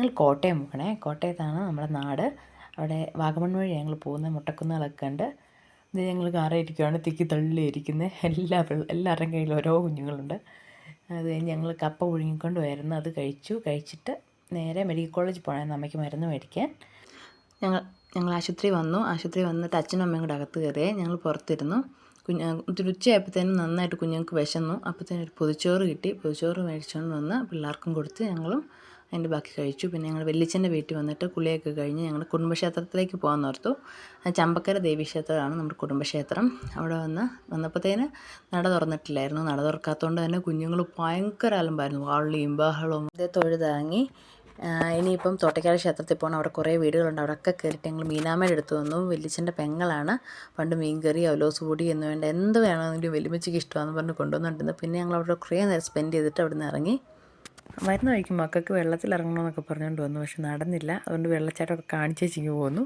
ഞങ്ങൾ കോട്ടയം പോകണേ. കോട്ടയത്താണ് നമ്മുടെ നാട്. അവിടെ വാഗമൺ വഴി ഞങ്ങൾ പോകുന്നത് മുട്ടക്കുന്നുകളൊക്കെ ഉണ്ട്. ഇത് ഞങ്ങൾ കാറിൽ ഇരിക്കുകയാണ് തിക്കി തള്ളി ഇരിക്കുന്നത് എല്ലാ എല്ലാവരുടെയും കയ്യിൽ ഓരോ കുഞ്ഞുങ്ങളുണ്ട്. അത് കഴിഞ്ഞ് ഞങ്ങൾ കപ്പ പുഴുങ്ങിക്കൊണ്ട് വരുന്നു. അത് കഴിച്ചു. കഴിച്ചിട്ട് നേരെ മെഡിക്കൽ കോളേജിൽ പോകണം. അമ്മയ്ക്ക് മരുന്ന് മേടിക്കാൻ. ഞങ്ങൾ ഞങ്ങൾ ആശുപത്രി വന്നു. ആശുപത്രി വന്നിട്ട് അച്ഛനും അമ്മയും കൂടെ അകത്ത് കയറിയേ ഞങ്ങൾ പുറത്തിരുന്നു. കുഞ്ഞ് ഉച്ചയായപ്പോഴത്തേനും നന്നായിട്ട് കുഞ്ഞുങ്ങൾക്ക് വിശന്നു. അപ്പോഴത്തേനും ഒരു പൊതിച്ചോറ് കിട്ടി. പൊതിച്ചോറ് മേടിച്ചുകൊണ്ട് വന്ന് പിള്ളേർക്കും കൊടുത്ത് ഞങ്ങളും അതിന്റെ ബാക്കി കഴിച്ചു. പിന്നെ ഞങ്ങൾ വെല്ലിച്ചന്റെ വീട്ടിൽ വന്നിട്ട് കുളിയൊക്കെ കഴിഞ്ഞ് ഞങ്ങൾ കുടുംബക്ഷേത്രത്തിലേക്ക് പോകാൻ ഓർത്തു. അത് ചമ്പക്കര ദേവീക്ഷേത്രമാണ് നമ്മുടെ കുടുംബക്ഷേത്രം. അവിടെ വന്ന് വന്നപ്പോഴത്തേന് നട തുറന്നിട്ടില്ലായിരുന്നു. നട തുറക്കാത്തതുകൊണ്ട് തന്നെ കുഞ്ഞുങ്ങൾ ഭയങ്കര അലമ്പായിരുന്നു. വാളിയും ബഹളവും ഇത് തൊഴുതാങ്ങി ഇനിയിപ്പം തോട്ടയ്ക്കാട് ക്ഷേത്രത്തിൽ പോകണം. അവിടെ കുറേ വീടുകളുണ്ട്. അവിടെയൊക്കെ കയറിയിട്ട് ഞങ്ങൾ മീനാമ്മയുടെ അടുത്ത് വന്നു. വലിയച്ഛന്റെ പെങ്ങളാണ്. പണ്ട് മീൻകറി അവലോസ് പൊടി എന്ന് വേണ്ട എന്ത് വേണമെങ്കിലും വലിയമ്മച്ചിക്ക് ഇഷ്ടമാണെന്ന് പറഞ്ഞ് കൊണ്ടുവന്നിട്ടുണ്ട്. പിന്നെ ഞങ്ങൾ അവിടെ കുറേ നേരം സ്പെൻഡ് ചെയ്തിട്ട് അവിടെ നിന്ന് ഇറങ്ങി. വരുന്ന വഴിക്ക് മക്കൾക്ക് വെള്ളത്തിൽ ഇറങ്ങണമെന്നൊക്കെ പറഞ്ഞുകൊണ്ട് വന്നു. പക്ഷെ നടന്നില്ല. അതുകൊണ്ട് വെള്ളച്ചാട്ടമൊക്കെ കാണിച്ചേച്ചിങ്ങ് പോന്നു.